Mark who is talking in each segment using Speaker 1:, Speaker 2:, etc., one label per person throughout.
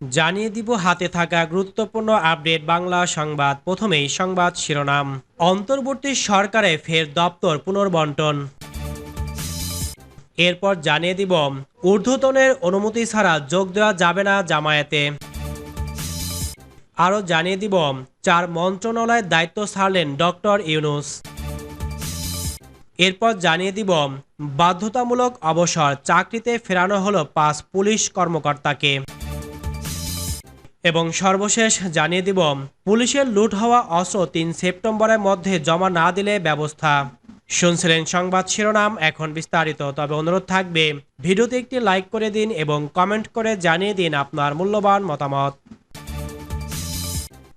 Speaker 1: জানিয়ে দিব হাতে থাকা গুরুত্বপূর্ণ আপডেট বাংলা সংবাদ। প্রথমেই সংবাদ শিরোনাম। অন্তর্বর্তী সরকারে ফের দপ্তর পুনর্বন্টন। এরপর জানিয়ে দিব, ঊর্ধ্বতনের অনুমতি ছাড়া যোগ দেওয়া যাবে না জামায়াতে। আরও জানিয়ে দিব, চার মন্ত্রণালয়ের দায়িত্ব ছাড়লেন ডক্টর ইউনুস। এরপর জানিয়ে দিব, বাধ্যতামূলক অবসর, চাকরিতে ফেরানো হলো পাঁচ পুলিশ কর্মকর্তাকে। এবং সর্বশেষ জানিয়ে দিব, পুলিশের লুট হওয়া অস্ত্র তিন সেপ্টেম্বরের মধ্যে জমা না দিলে ব্যবস্থা। শুনছিলেন সংবাদ শিরোনাম, এখন বিস্তারিত। তবে অনুরোধ থাকবে, ভিডিওতে একটি লাইক করে দিন এবং কমেন্ট করে জানিয়ে দিন আপনার মূল্যবান মতামত।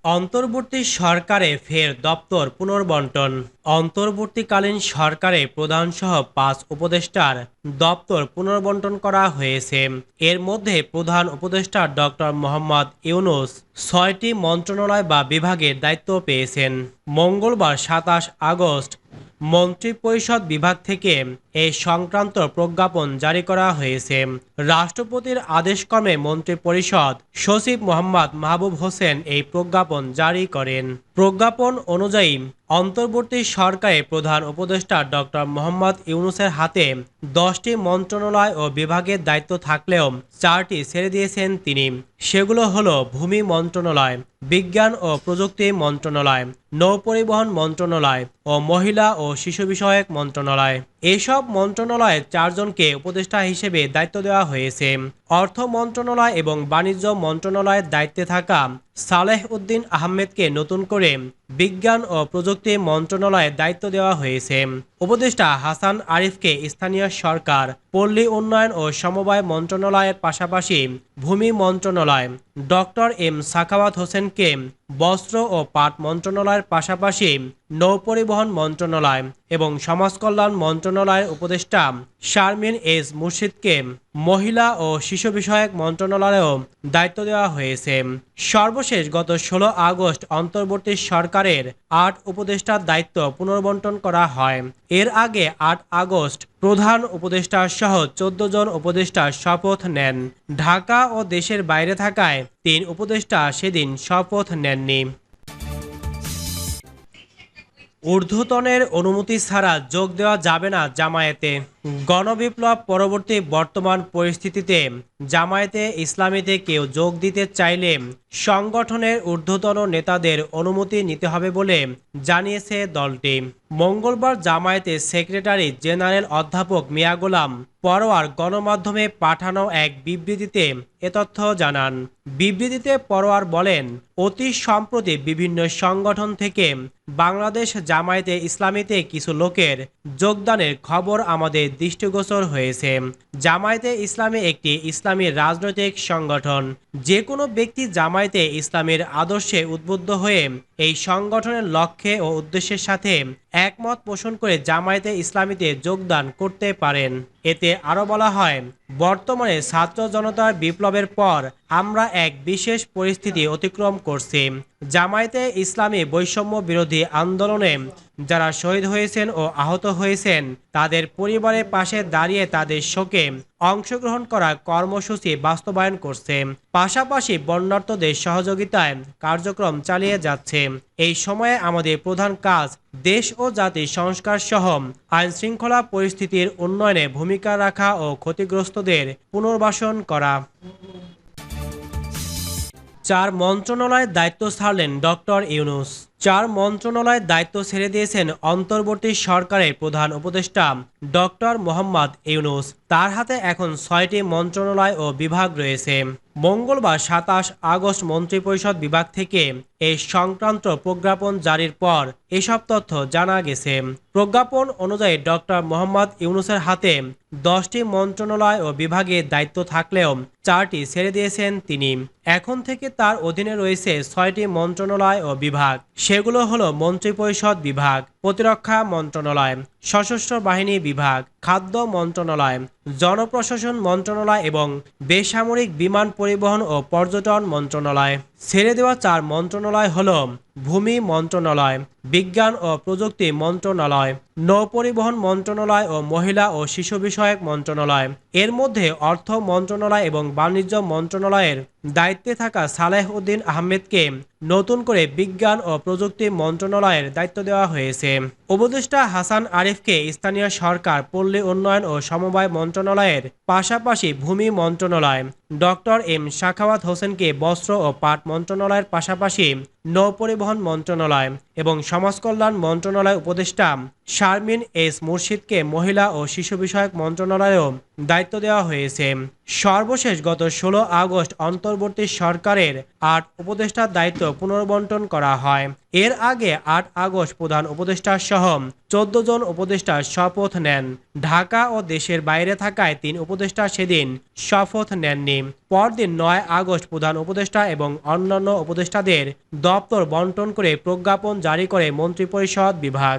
Speaker 1: অন্তর্বর্তী সরকারে ফের দপ্তর পুনর্বন্টন। অন্তর্বর্তীকালীন সরকারে প্রধানসহ পাঁচ উপদেষ্টার দপ্তর পুনর্বন্টন করা হয়েছে। এর মধ্যে প্রধান উপদেষ্টা ডক্টর মোহাম্মদ ইউনুস ছয়টি মন্ত্রণালয় বা বিভাগের দায়িত্ব পেয়েছেন। মঙ্গলবার সাতাশ আগস্ট মন্ত্রিপরিষদ বিভাগ থেকে এ সংক্রান্ত প্রজ্ঞাপন জারি করা হয়েছে। রাষ্ট্রপতির আদেশক্রমে মন্ত্রিপরিষদ সচিব মোহাম্মদ মাহবুব হোসেন এই প্রজ্ঞাপন জারি করেন। প্রজ্ঞাপন অনুযায়ী অন্তর্বর্তী সরকারের প্রধান উপদেষ্টা ডক্টর মোহাম্মদ ইউনুসের হাতে দশটি মন্ত্রণালয় ও বিভাগের দায়িত্ব থাকলেও চারটি ছেড়ে দিয়েছেন তিনি। সেগুলো হলো ভূমি মন্ত্রণালয়, বিজ্ঞান ও প্রযুক্তি মন্ত্রণালয় নৌপরিবহন মন্ত্রণালয় ও মহিলা ও শিশু বিষয়ক মন্ত্রণালয়। এসব মন্ত্রণালয়ের চারজনকে উপদেষ্টা হিসেবে দায়িত্ব দেওয়া হয়েছে। অর্থ মন্ত্রণালয় এবং বাণিজ্য মন্ত্রণালয়ের দায়িত্বে থাকা সালেহ উদ্দিন আহমেদকে নতুন করে বিজ্ঞান ও প্রযুক্তি মন্ত্রণালয়ের দায়িত্ব দেওয়া হয়েছে। উপদেষ্টা হাসান আরিফকে স্থানীয় সরকার, পল্লী উন্নয়ন ও সমবায় মন্ত্রণালয়ের পাশাপাশি ভূমি মন্ত্রণালয়, ডক্টর এম সাখাওয়াত হোসেনকে বস্ত্র ও পাট মন্ত্রণালয়ের পাশাপাশি নৌপরিবহন মন্ত্রণালয় এবং সমাজ কল্যাণ মন্ত্রণালয়ের উপদেষ্টা শারমিন এস মুর্শিদকে মহিলা ও শিশু বিষয়ক মন্ত্রণালয়েও দায়িত্ব দেওয়া হয়েছে। সর্বশেষ গত ষোলো আগস্ট অন্তর্বর্তী সরকারের আট উপদেষ্টার দায়িত্ব পুনর্বন্টন করা হয়। এর আগে আট আগস্ট প্রধান উপদেষ্টা সহ চোদ্দ জন উপদেষ্টা শপথ নেন। ঢাকা ও দেশের বাইরে থাকায় তিন উপদেষ্টা সেদিন শপথ নেননি। ঊর্ধ্বতনের অনুমতি ছাড়া যোগ দেওয়া যাবে না জামায়াতে। গণবিপ্লব পরবর্তী বর্তমান পরিস্থিতিতে জামায়াতে ইসলামীতে কেউ যোগ দিতে চাইলে সংগঠনের ঊর্ধ্বতন নেতাদের অনুমতি নিতে হবে বলে জানিয়েছে দলটি। মঙ্গলবার জামায়াতে সেক্রেটারি জেনারেল অধ্যাপক মিয়া গোলাম পরোয়ার গণমাধ্যমে পাঠানো এক বিবৃতিতে এ তথ্য জানান। বিবৃতিতে পরোয়ার বলেন, অতি সম্প্রতি বিভিন্ন সংগঠন থেকে বাংলাদেশ জামায়াতে ইসলামীতে কিছু লোকের যোগদানের খবর আমাদের দৃষ্টিগোচর হয়েছে। জামায়াতে ইসলামী একটি ইসলামী রাজনৈতিক সংগঠন। যে কোনো ব্যক্তি জামায়াতে ইসলামের আদর্শে উদ্বুদ্ধ হয়ে এই সংগঠনের লক্ষ্যে ও উদ্দেশ্যের সাথে একমত পোষণ করে জামায়াতে ইসলামীতে যোগদান করতে পারেন। এতে আরও বলা হয়, বর্তমানে ছাত্র জনতার বিপ্লবের পর আমরা এক বিশেষ পরিস্থিতি অতিক্রম করছি। জামায়াতে ইসলামী বৈষম্য বিরোধী আন্দোলনে যারা শহীদ হয়েছেন ও আহত হয়েছেন, তাদের পরিবারের পাশে দাঁড়িয়ে তাদের শোকে অংশগ্রহণ করা কর্মসূচি বাস্তবায়ন করছে। পাশাপাশি বন্যার্থদের সহযোগিতায় কার্যক্রম চালিয়ে যাচ্ছে। এই সময়ে আমাদের প্রধান কাজ দেশ ও জাতির সংস্কার সহ আইন শৃঙ্খলা পরিস্থিতির উন্নয়নে ভূমিকা রাখা ও ক্ষতিগ্রস্তদের পুনর্বাসন করা। চার মন্ত্রণালয়ের দায়িত্ব ছাড়লেন ডক্টর ইউনুস। চার মন্ত্রণালয়ের দায়িত্ব ছেড়ে দিয়েছেন অন্তর্বর্তী সরকারের প্রধান উপদেষ্টা ডক্টর মোহাম্মদ ইউনুস। তার হাতে এখন ছয়টি মন্ত্রণালয় ও বিভাগ রয়েছে। মঙ্গলবার সাতাশ আগস্ট মন্ত্রিপরিষদ বিভাগ থেকে এই সংক্রান্ত প্রজ্ঞাপন জারির পর এসব তথ্য জানা গেছে। প্রজ্ঞাপন অনুযায়ী ডক্টর মোহাম্মদ ইউনুসের হাতে দশটি মন্ত্রণালয় ও বিভাগের দায়িত্ব থাকলেও চারটি ছেড়ে দিয়েছেন তিনি। এখন থেকে তার অধীনে রয়েছে ছয়টি মন্ত্রণালয় ও বিভাগ। সেগুলো হলো মন্ত্রিপরিষদ বিভাগ, প্রতিরক্ষা মন্ত্রণালয়, সশস্ত্র বাহিনী বিভাগ, খাদ্য মন্ত্রণালয় জনপ্রশাসন মন্ত্রণালয় এবং বেসামরিক বিমান পরিবহন ও পর্যটন মন্ত্রণালয়। ছেড়ে দেওয়া চার মন্ত্রণালয় হল ভূমি মন্ত্রণালয়, বিজ্ঞান ও প্রযুক্তি মন্ত্রণালয়, নৌপরিবহন মন্ত্রণালয় ও মহিলা ও শিশু বিষয়ক মন্ত্রণালয়। এর মধ্যে অর্থ মন্ত্রণালয় এবং বাণিজ্য মন্ত্রণালয়ের দায়িত্বে থাকা সালেহ উদ্দিন আহমেদকে নতুন করে বিজ্ঞান ও প্রযুক্তি মন্ত্রণালয়ের দায়িত্ব দেওয়া হয়েছে। উপদেষ্টা হাসান আরিফকে স্থানীয় সরকার, পল্লী উন্নয়ন ও সমবায় মন্ত্রণালয়ের পাশাপাশি ভূমি মন্ত্রণালয় ডক্টর এম শাখাওয়াত হোসেনকে বস্ত্র ও পাট মন্ত্রণালয়ের পাশাপাশি নৌপরিবহন মন্ত্রণালয় এবং সমাজকল্যাণ মন্ত্রণালয় উপদেষ্টা শারমিন এস মুর্শিদকে মহিলা ও শিশু বিষয়ক মন্ত্রণালয়েও দায়িত্ব দেওয়া হয়েছে। সর্বশেষ গত ষোলো আগস্ট অন্তর্বর্তী সরকারের আট উপদেষ্টার দায়িত্ব পুনর্বন্টন করা হয়। এর আগে আট আগস্ট প্রধান উপদেষ্টা সহ চোদ্দ জন উপদেষ্টা শপথ নেন। ঢাকা ও দেশের বাইরে থাকায় তিন উপদেষ্টা সেদিন শপথ নেননি। পরদিন নয় আগস্ট প্রধান উপদেষ্টা এবং অন্যান্য উপদেষ্টাদের দপ্তর বন্টন করে প্রজ্ঞাপন জারি করে মন্ত্রিপরিষদ বিভাগ।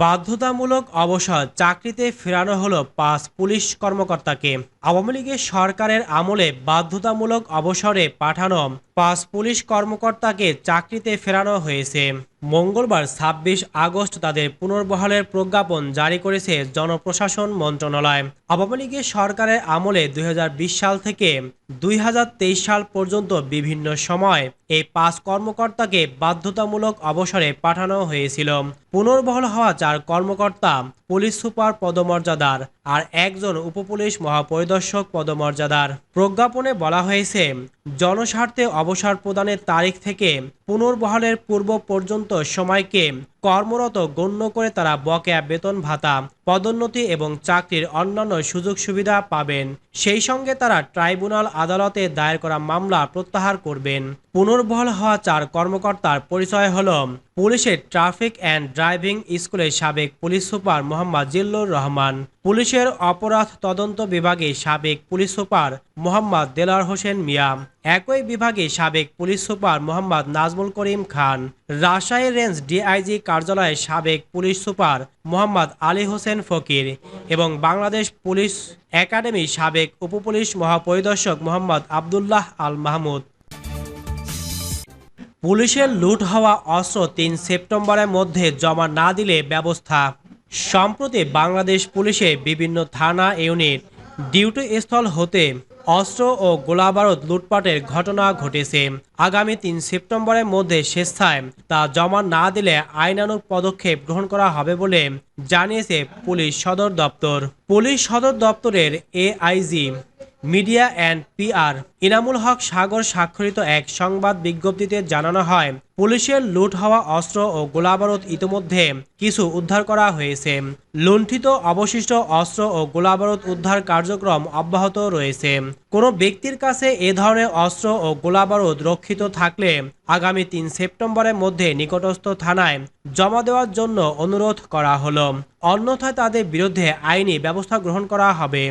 Speaker 1: বাধ্যতামূলক অবসর চাকরিতে ফেরানো হল পাঁচ পুলিশ কর্মকর্তাকে। আওয়ামী লীগের সরকারের আমলে বাধ্যতামূলক অবসরে পাঠানো পাঁচ পুলিশ কর্মকর্তাকে চাকরিতে ফেরানো হয়েছে। মঙ্গলবার ছাব্বিশ আগস্ট তাদের পুনর্বহালের প্রজ্ঞাপন জারি করেছে জনপ্রশাসন মন্ত্রণালয়। আওয়ামী লীগের সরকারের আমলে দুই হাজার বিশ সাল থেকে দুই হাজার তেইশ সাল পর্যন্ত বিভিন্ন সময় এই পাঁচ কর্মকর্তাকে বাধ্যতামূলক অবসরে পাঠানো হয়েছিল। পুনর্বহাল হওয়া চার কর্মকর্তা পুলিশ সুপার পদমর্যাদার আর একজন উপপুলিশ মহাপরিদর্শক পদমর্যাদার। প্রজ্ঞাপনে বলা হয়েছে, জনস্বার্থে অবসর প্রদানের তারিখ থেকে পুনর্বহালের পূর্ব পর্যন্ত সময়কে কর্মরত গণ্য করে তারা বকেয়া বেতন ভাতা, পদোন্নতি এবং চাকরির অন্যান্য সুযোগ সুবিধা পাবেন। সেই সঙ্গে তারা ট্রাইব্যুনাল আদালতে দায়ের করা মামলা প্রত্যাহার করবেন। পুনর্বহাল হওয়া চার কর্মকর্তার পরিচয় হল পুলিশের ট্রাফিক অ্যান্ড ড্রাইভিং স্কুলের সাবেক পুলিশ সুপার মোহাম্মদ জিল্লুর রহমান পুলিশের অপরাধ তদন্ত বিভাগে সাবেক পুলিশ সুপার মোহাম্মদ দেলার হোসেন মিয়া, একই বিভাগে সাবেক police super Mohammad Nazmul Karim Khan. Rajshahi range DIG কার্যালয়ের সাবেক পুলিশ সুপার মোহাম্মদ আলী হোসেন ফকির এবং বাংলাদেশ পুলিশ একাডেমির সাবেক উপপুলিশ মহাপরিদর্শক মোহাম্মদ আবদুল্লাহ আল মাহমুদ। পুলিশের লুট হওয়া অস্ত্র তিন সেপ্টেম্বরের মধ্যে জমা না দিলে ব্যবস্থা সম্প্রতি বাংলাদেশ পুলিশে বিভিন্ন থানা, ইউনিট ডিউটি স্থল হতে অস্ত্র ও গোলাবারুদ লুটপাটের ঘটনা ঘটেছে। আগামী তিন সেপ্টেম্বরের মধ্যে স্বেচ্ছায় তা জমা না দিলে আইনানুগ পদক্ষেপ গ্রহণ করা হবে বলে জানিয়েছে পুলিশ সদর দপ্তর। পুলিশ সদর দপ্তরের AIG media and PR Inamul Haque Sagar স্বাক্ষরিত এক সংবাদ বিজ্ঞপ্তিতে জানানো হয়, পুলিশের লুট হওয়া অস্ত্র ও গোলাবারুদ ইতিমধ্যে কিছু উদ্ধার করা হয়েছে। লুণ্ঠিত অবশিষ্ট অস্ত্র ও গোলাবারুদ উদ্ধার কার্যক্রম অব্যাহত রয়েছে। কোনো ব্যক্তির কাছে এ ধরনের অস্ত্র ও গোলাবারুদ রক্ষিত থাকলে আগামী তিন সেপ্টেম্বরের মধ্যে নিকটস্থ থানায় জমা দেওয়ার জন্য অনুরোধ করা হলো। অন্যথায় তাদের বিরুদ্ধে আইনি ব্যবস্থা গ্রহণ করা হবে।